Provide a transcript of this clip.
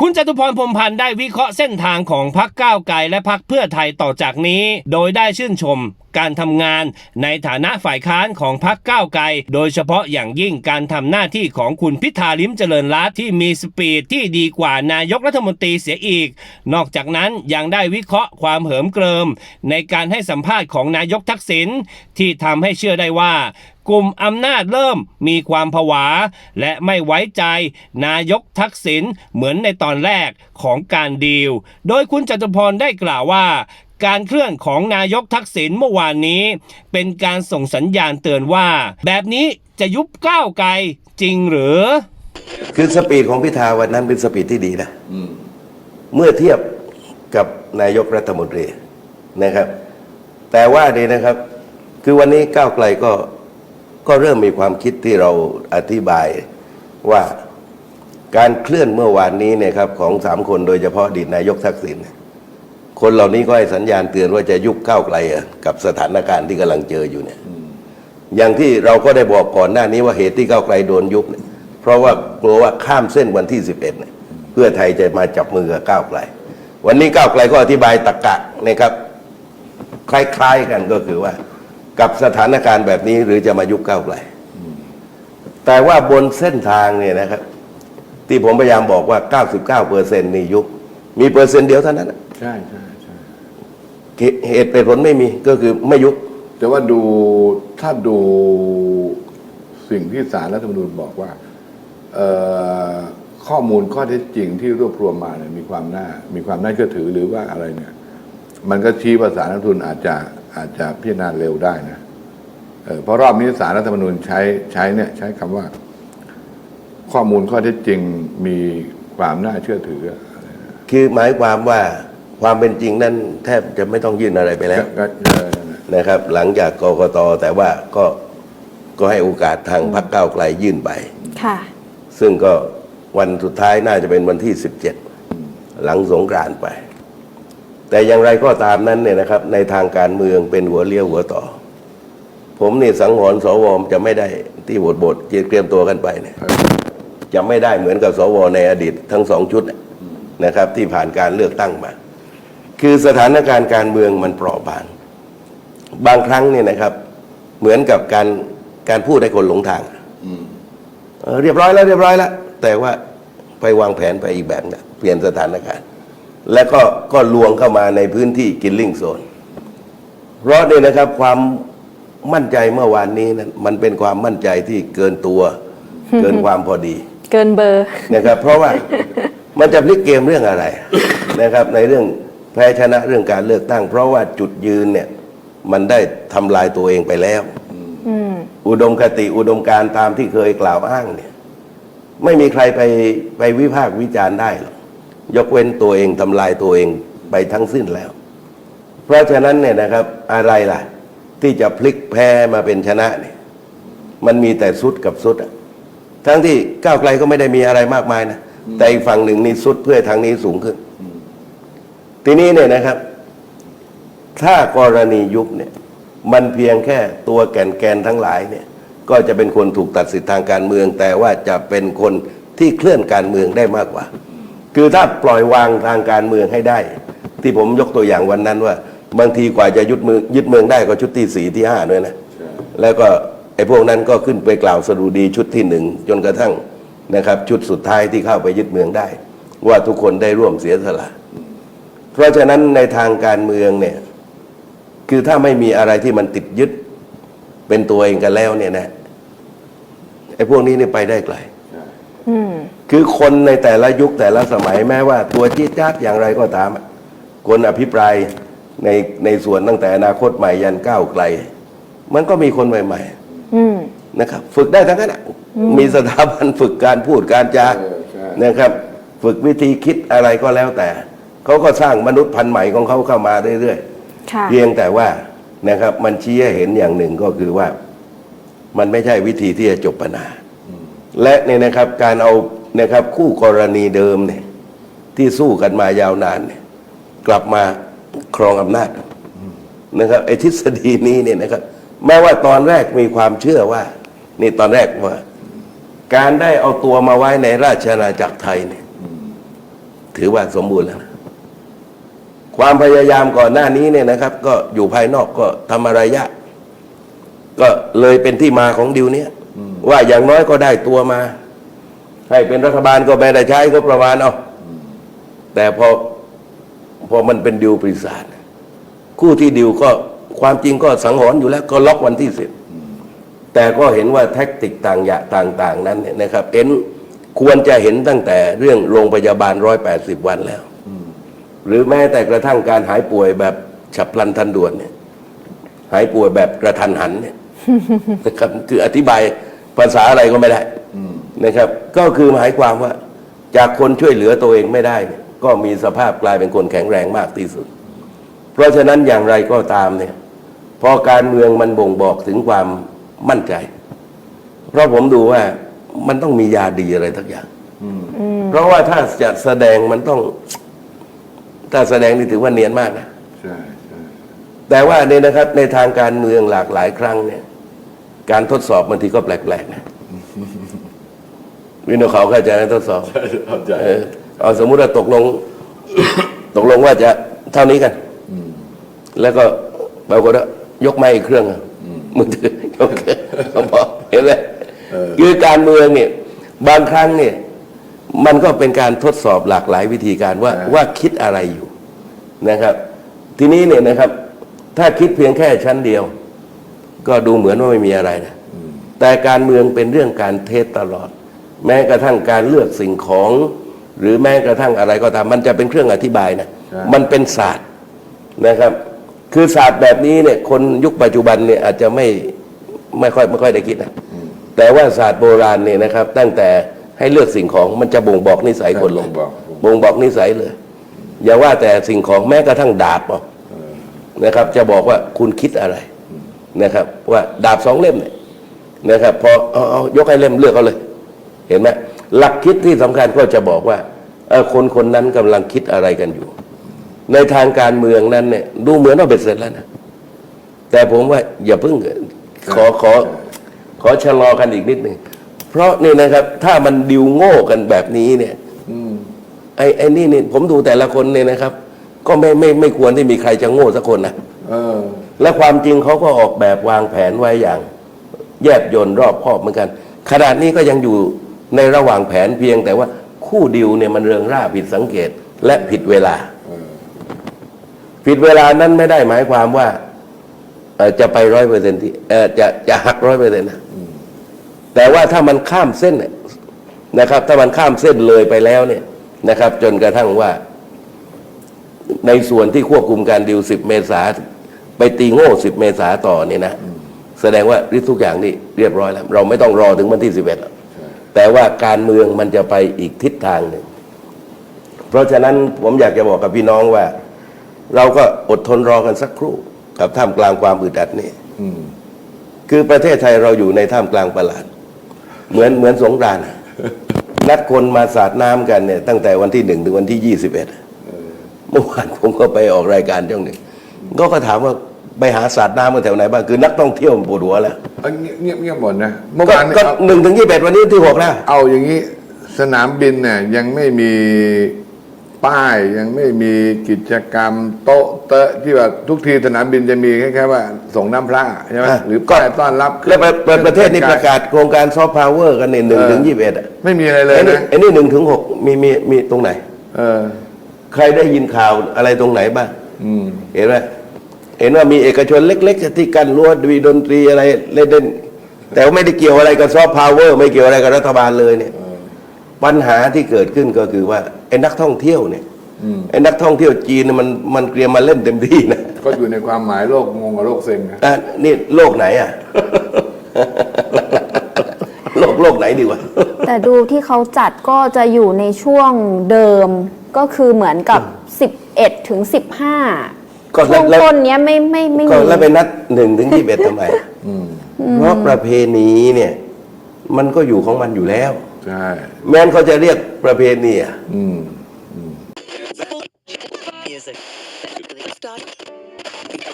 คุณจตุพรพรมพันธ์ได้วิเคราะห์เส้นทางของพักก้าวไกลและพักเพื่อไทยต่อจากนี้ โดยได้ชื่นชม การทำงานในฐานะฝ่ายค้านของพักก้าวไกล โดยเฉพาะอย่างยิ่งการทำหน้าที่ของคุณพิธาลิมเจริญรัตที่มีสปีดที่ดีกว่านายกรัฐมนตรีเสียอีก นอกจากนั้นยังได้วิเคราะห์ความเหิมเกริม ในการให้สัมภาษณ์ของนายกทักษิณที่ทำให้เชื่อได้ว่ากลุ่มอำนาจเริ่มมีความผวา และไม่ไว้ใจนายกทักษิณเหมือนในตอนแรกของการดีล โดยคุณจตุพรได้กล่าวว่า การเคลื่อนของนายกทักษิณเมื่อวานนี้ เป็นการส่งสัญญาณเตือนว่า แบบนี้จะยุบก้าวไกลจริงหรือ คือสปีดของพิธาวันนั้นเป็นสปีดที่ดีนะเมื่อเทียบกับนายกรัฐมนตรีนะครับ แต่ว่าเนี่ยนะครับ คือวันนี้ก้าวไกลก็ก็เริ่มมีความคิดที่เราอธิบายว่าการเคลื่อนเมื่อวานนี้เนี่ยครับของสามคนโดยเฉพาะอดีตนายกทักษิณเนี่ย คนเหล่านี้ก็ให้สัญญาณเตือนว่าจะยุบก้าวไกลกับสถานการณ์ที่กำลังเจออยู่เนี่ยอย่างที่เราก็ได้บอกก่อนหน้านี้ว่าเหตุที่ก้าวไกลโดนยุบเนี่ยเพราะว่ากลัวว่าข้ามเส้นวันที่ 11เนี่ยเพื่อไทยจะมาจับมือกับก้าวไกล วันนี้ก้าวไกลก็อธิบายตรกกะนะครับ คล้าย ๆกันก็คือว่า กับสถานการณ์แบบนี้หรือจะมายุบก้าวไกล แต่ว่าบนเส้นทางเนี่ยนะครับ ที่ผมพยายามบอกว่า 99เปอร์เซ็นต์นี่ยุบมีเปอร์เซ็นต์เดียวเท่านั้นใช่ใช่ เหตุเป็นผลไม่มีก็คือไม่ยุบ แต่ว่าดูถ้าดูสิ่งที่สารรัฐธรรมนูญบอกว่าเอ่อข้อมูลข้อเท็จจริงที่รวบรวมมาเนี่ยมีความน่า มีความน่าเชื่อถือหรือว่าอะไรเนี่ย มันก็ชี้ว่าสารรัฐธรรมนูญอาจจะอาจจะพิจารณาเร็วได้นะเออเพราะรอบนี้สารรัฐธรรมนูญใช้ใช้เนี่ยใช้คำว่า ข้อมูลข้อเท็จจริงมีความน่าเชื่อถือ คือหมายความว่า ความเป็นจริงนั้นแทบจะไม่ต้องยื่นอะไรไปแล้วก็ก็เออนั่นแหละนะครับ หลังจากกกตแต่ว่าก็ก็ให้โอกาสทางพรรคก้าวไกลยื่นไป ค่ะ ซึ่งก็วันสุดท้ายน่าจะเป็นวันที่ 17 หลังสงกรานต์ไป แต่อย่างไรก็ตามนั้นเนี่ยนะครับ ในทางการเมืองเป็นหัวเลี้ยวหัวต่อ ผมนี่สังหรณ์สวมจะไม่ได้ที่บทบทเตรียมตัวกันไปเนี่ยจะไม่ได้เหมือนกับสวในอดีตทั้งสองชุดน่ะนะครับ ที่ผ่านการเลือกตั้งมา คือสถานการณ์การเมืองมันเปราะบาง บางครั้งเนี่ยนะครับ เหมือนกับการการพูดให้คนหลงทางเอ่อเรียบร้อยแล้วเรียบร้อยแล้วแต่ว่าไปวางแผนไปอีกแบบหนึงเปลี่ยนสถานการณ์ แล้วก็ก็ลวงเข้ามาในพื้นที่กินลิงโซน เพราะเนี่ยนะครับความมั่นใจเมื่อวานนี้นั้นมันเป็นความมั่นใจที่เกินตัว เกินความพอดี เกินเบอร์นะครับ เพราะว่ามันจะพลิกเกมเรื่องอะไรนะครับ ในเรื่อง แพ้ชนะเรื่องการเลือกตั้ง เพราะว่าจุดยืนเนี่ยมันได้ทำลายตัวเองไปแล้ว อืม อุดมคติอุดมการณ์ตามที่เคยกล่าวอ้างเนี่ย ไม่มีใครไปไปวิพากษ์วิจารณ์ได้หรอกยกเว้นตัวเองทำลายตัวเองไปทั้งสิ้นแล้ว เพราะฉะนั้นเนี่ยนะครับอะไรล่ะ ที่จะพลิกแพ้มาเป็นชนะเนี่ย มันมีแต่สุดกับสุดอะทั้งที่ก้าวไกลก็ไม่ได้มีอะไรมากมายนะแต่อีกฝั่งหนึ่งนี่สุดเพื่อทางนี้สูงขึ้น ทีนี้เนี่ยนะครับ ถ้ากรณียุบเนี่ย มันเพียงแค่ตัวแกนแกนๆทั้งหลายเนี่ย ก็จะเป็นคนถูกตัดสิทธิทางการเมือง แต่ว่าจะเป็นคนที่เคลื่อนการเมืองได้มากกว่า คือถ้าปล่อยวางทางการเมืองให้ได้ ที่ผมยกตัวอย่างวันนั้นว่า บางทีกว่าจะยึดมือยึดเมืองได้ก็ชุดที่สี่ที่ห้าด้วยนะแล้วก็ไอ้พวกนั้นก็ขึ้นไปกล่าวสดุดีชุดที่หนึ่งจนกระทั่งนะครับ ชุดสุดท้ายที่เข้าไปยึดเมืองได้ ว่าทุกคนได้ร่วมเสียสละ เพราะฉะนั้นในทางการเมืองเนี่ยคือถ้าไม่มีอะไรที่มันติดยึดเป็นตัวเองกันแล้วเนี่ยนะไอ้พวกนี้เนี่ยไปได้ไกลอืมคือคนในแต่ละยุคแต่ละสมัยแม้ว่า ตัวจี๊ดจ๊าดอย่างไรก็ตามอะคนอภิปรายในในส่วนตั้งแต่อนาคตใหม่ยันก้าวไกล มันก็มีคนใหม่อืมๆนะครับ ฝึกได้ทั้งนั้นอะมีสถาบันฝึกการพูดการจาเออใช่นะครับ ฝึกวิธีคิดอะไรก็แล้วแต่ เขาก็สร้างมนุษย์พันธุ์ใหม่ของเขาเข้ามาเรื่อยๆค่ะเพียงแต่ว่านะครับ มันชี้ให้เห็นอย่างหนึ่งก็คือว่า มันไม่ใช่วิธีที่จะจบปัญหาและเนี่ยนะครับการเอานะครับคู่กรณีเดิมเนี่ยที่สู้กันมายาวนานเนี่ยกลับมาครองอำนาจนะครับไอ้ทฤษฎีนี้เนี่ยนะครับแม้ว่าตอนแรกมีความเชื่อว่า นี่ตอนแรกว่า การได้เอาตัวมาไว้ในราชอาณาจักรไทยเนี่ย ถือว่าสมบูรณ์แล้วนะ ความพยายามก่อนหน้านี้เนี่ยนะครับ ก็อยู่ภายนอกก็ทำอะไรยากก็เลยเป็นที่มาของดิวเนี้ยว่าอย่างน้อยก็ได้ตัวมา ให้เป็นรัฐบาลก็ไม่ได้ใช้ก็ประมาณเอาแต่พอพอมันเป็นดิวปริศาจคู่ที่ดิวก็ความจริงก็สังหรณ์อยู่แล้ว ก็ล็อกวันที่สิบแต่ก็เห็นว่าแท็กติกต่างย่างต่าง ๆ นั้นเนี่ยนะครับเห็นควรจะเห็นตั้งแต่เรื่องโรงพยาบาลร้อยแปดสิบวันแล้ว หรือแม้แต่กระทั่งการหายป่วยแบบฉับพลันทันด่วนเนี่ย หายป่วยแบบกระทันหันเนี่ยนะครับคืออธิบายภาษาอะไรก็ไม่ได้นะครับ ก็คือหมายความว่า จากคนช่วยเหลือตัวเองไม่ได้ ก็มีสภาพกลายเป็นคนแข็งแรงมากที่สุด เพราะฉะนั้นอย่างไรก็ตามเนี่ย พอการเมืองมันบ่งบอกถึงความมั่นใจ เพราะผมดูว่ามันต้องมียาดีอะไรทักอย่างเพราะว่าถ้าจะแสดงมันต้อง ถ้าแสดงนี่ถือว่าเนียนมากนะใช่ใช่แต่ว่าเนี่ยนะครับในทางการเมืองหลากหลายครั้งเนี่ย การทดสอบบางทีก็แปลกๆนะวินโนเขาเข้าใจไหมทดสอบเข้าใจเออเอาสมมุติว่าตกลง ตกลงว่าจะเท่านี้กันแล้วก็ปรากฏว่ายกไม้อีกเครื่องอะมือถือยกเครื่องเขาบอกเห็นไหมคือการเมืองเนี่ย บางครั้งเนี่ย มันก็เป็นการทดสอบหลากหลายวิธีการว่าใช่ว่าคิดอะไรอยู่นะครับ ทีนี้เนี่ยนะครับ ถ้าคิดเพียงแค่ชั้นเดียว ก็ดูเหมือนว่าไม่มีอะไรนะแต่การเมืองเป็นเรื่องการเทสตลอด แม้กระทั่งการเลือกสิ่งของ หรือแม้กระทั่งอะไรก็ตามมันจะเป็นเครื่องอธิบายนะใช่ มันเป็นศาสตร์นะครับ คือศาสตร์แบบนี้เนี่ยคนยุคปัจจุบันเนี่ยอาจจะไม่ไม่ค่อยไม่ค่อยได้คิดนะ แต่ว่าศาสตร์โบราณเนี่ยนะครับ ตั้งแต่ ให้เลือกสิ่งของมันจะบ่งบอกนิสัยคนเลยบ่งบอกบ่งบอกนิสัยเลย อย่าว่าแต่สิ่งของแม้กระทั่งดาบเอานะครับ จะบอกว่าคุณคิดอะไรนะครับ ว่าดาบสองเล่มเนี่ยนะครับ พอเอาเอายกให้เล่มเลือกเอาเลย เห็นไหมหลักคิดที่สำคัญก็จะบอกว่าเออคนคนนั้นกำลังคิดอะไรกันอยู่ ในทางการเมืองนั้นเนี่ย ดูเหมือนว่าเบ็ดเสร็จแล้วนะแต่ผมว่าอย่าเพิ่งขอขอขอชะลอกันอีกนิดหนึ่ง เพราะนี่นะครับ ถ้ามันดิวโง่กันแบบนี้เนี่ยอืมไอ้ไอ้นี่นี่ผมดูแต่ละคนเนี่ยนะครับ ก็ไม่ไม่ไม่ควรที่มีใครจะโง่สักคนนะเออและความจริงเขาก็ออกแบบวางแผนไว้อย่าง แยบยนต์รอบคอบเหมือนกันขนาดนี้ก็ยังอยู่ในระหว่างแผนเพียง แต่ว่าคู่ดิวเนี่ยมันเริงร่าผิดสังเกตและผิดเวลาเออผิดเวลานั้นไม่ได้หมายความว่าเอ่อจะไปร้อยเปอร์เซ็นที่เอ่อจะจะหักร้อยเปอร์เซ็นนะ แต่ว่าถ้ามันข้ามเส้นเนี่ยนะครับ ถ้ามันข้ามเส้นเลยไปแล้วเนี่ยนะครับ จนกระทั่งว่า ในส่วนที่ควบคุมการดิวสิบเมษาไปตีโง่สิบเมษาต่อเนี่ยนะ แสดงว่าริทุกอย่างนี่เรียบร้อยแล้ว เราไม่ต้องรอถึงวันที่สิบเอ็ดแต่ว่าการเมืองมันจะไปอีกทิศทางหนึ่งเพราะฉะนั้นผมอยากจะบอกกับพี่น้องว่า เราก็อดทนรอกันสักครู่ กับท่ามกลางความอึดอัดนี่อืมคือประเทศไทยเราอยู่ในท่ามกลางประหลาด เหมือนเหมือนสงกรานต์อะนัดคนมาสาดน้ำกันเนี่ยตั้งแต่วันที่หนึ่งถึงวันที่ยี่สิบเอ็ดเมื่อวานผมก็ไปออกรายการช่องหนึ่งก็ก็ถามว่าไปหาสาดน้ำกันแถวไหนบ้างคือนักท่องเที่ยวปวดหัวแล้วเอาเงียบเงียบเงียบหมดนะเมื่อก็วานก็เอาหนึ่งถึงยี่สิบเอ็ดวันนี้ที่หกแล้วเอาอย่างนี้สนามบินเนี่ยยังไม่มี ป้ายยังไม่มีกิจกรรมโต๊ะเตอะที่ว่าทุกทีสนามบินจะมีแค่แค่ว่า ส่งน้ำพระใช่ไหมอะหรือป้ายต้อนรับแล้วประประประเทศนี้ประกาศโครงการซอฟต์พาวเวอร์กันเนี่ยหนึ่งถึงยี่สิบเอ็ดไม่มีอะไรเลยไอ้นี่นะไอ้นี่หนึ่งถึงหกมีมีมีตรงไหน เออ ใครได้ยินข่าวอะไรตรงไหนบ้างอืมเห็นไหมเห็นว่ามีเอกชนเล็กๆที่กันรั้วมีดนตรีอะไรเล่นๆแต่ว่าไม่ได้เกี่ยวอะไรกับซอฟต์พาวเวอร์ไม่เกี่ยวอะไรกับรัฐบาลเลยเนี่ย ปัญหาที่เกิดขึ้นก็คือว่าไอ้นักท่องเที่ยวเนี่ยอืมไอ้นักท่องเที่ยวจีนเนี่ยมันมันเตรียมมาเล่นเต็มที่นะก็อยู่ในความหมายโลกงงกับโลกเซ็งนะอะนี่โลกไหนอะ โลกโลกไหนดีวะ แต่ดูที่เขาจัดก็จะอยู่ในช่วงเดิมก็คือเหมือนกับ 11 ถึง 15 ก็ช่วงแล้ว ต้นเนี้ยไม่ไม่ไม่ก็มีแล้วไปนัดหนึ่งถึงยี่สิบเอ็ดทำไม อืม เพราะประเพณีเนี่ย มันก็อยู่ของมันอยู่แล้ว ใช่แม้นเขาจะเรียกประเพณีอะอืม